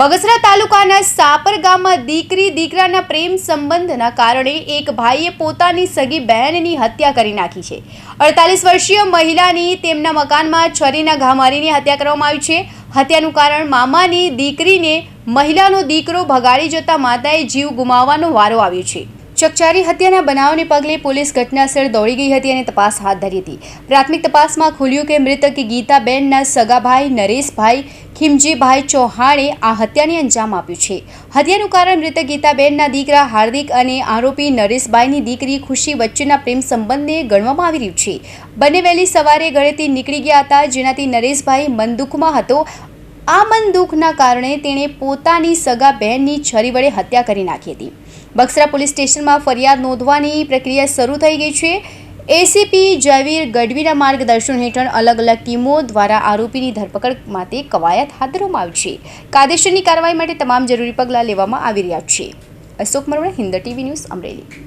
બગસરા તાલુકાના સાપર ગામમાં દીકરી દીકરાના પ્રેમ સંબંધના કારણે એક ભાઈએ પોતાની સગી બહેનની હત્યા કરી નાખી છે. અડતાલીસ વર્ષીય મહિલાની તેમના મકાનમાં છરીના ઘા મારીને હત્યા કરવામાં આવી છે. હત્યાનું કારણ મામાની દીકરીને મહિલાનો દીકરો ભગાડી જતા માતાએ જીવ ગુમાવવાનો વારો આવ્યો છે. ચકચારી હત્યાના બનાવને પગલે પોલીસ ઘટનાસ્થળ દોડી ગઈ હતી અને તપાસ હાથ ધરી હતી. પ્રાથમિક તપાસમાં ખુલ્યું કે મૃતક ગીતાબેનના સગાભાઈ નરેશભાઈ, ખીમજીભાઈ ચૌહાણે આ હત્યાને અંજામ આપ્યું છે. હત્યાનું કારણ મૃતક ગીતાબેનના દીકરા હાર્દિક અને આરોપી નરેશભાઈની દીકરી ખુશી વચ્ચેના પ્રેમ સંબંધને ગણવામાં આવી રહ્યું છે. બંને વહેલી સવારે ઘરેથી નીકળી ગયા હતા, જેનાથી નરેશભાઈ મનદુખમાં હતો. આ મન દુઃખના કારણે તેણે પોતાની સગા બહેનની છરી વડે હત્યા કરી નાખી હતી. બક્સરા પોલીસ સ્ટેશનમાં ફરિયાદ નોંધવાની પ્રક્રિયા શરૂ થઈ ગઈ છે. એસીપી જયવીર ગઢવીના માર્ગદર્શન હેઠળ અલગ અલગ ટીમો દ્વારા આરોપીની ધરપકડ માટે કવાયત હાથ ધરવામાં આવી છે. કાયદેસરની કાર્યવાહી માટે તમામ જરૂરી પગલાં લેવામાં આવી રહ્યા છે. Ashok Marvada Hind TV news Amreli.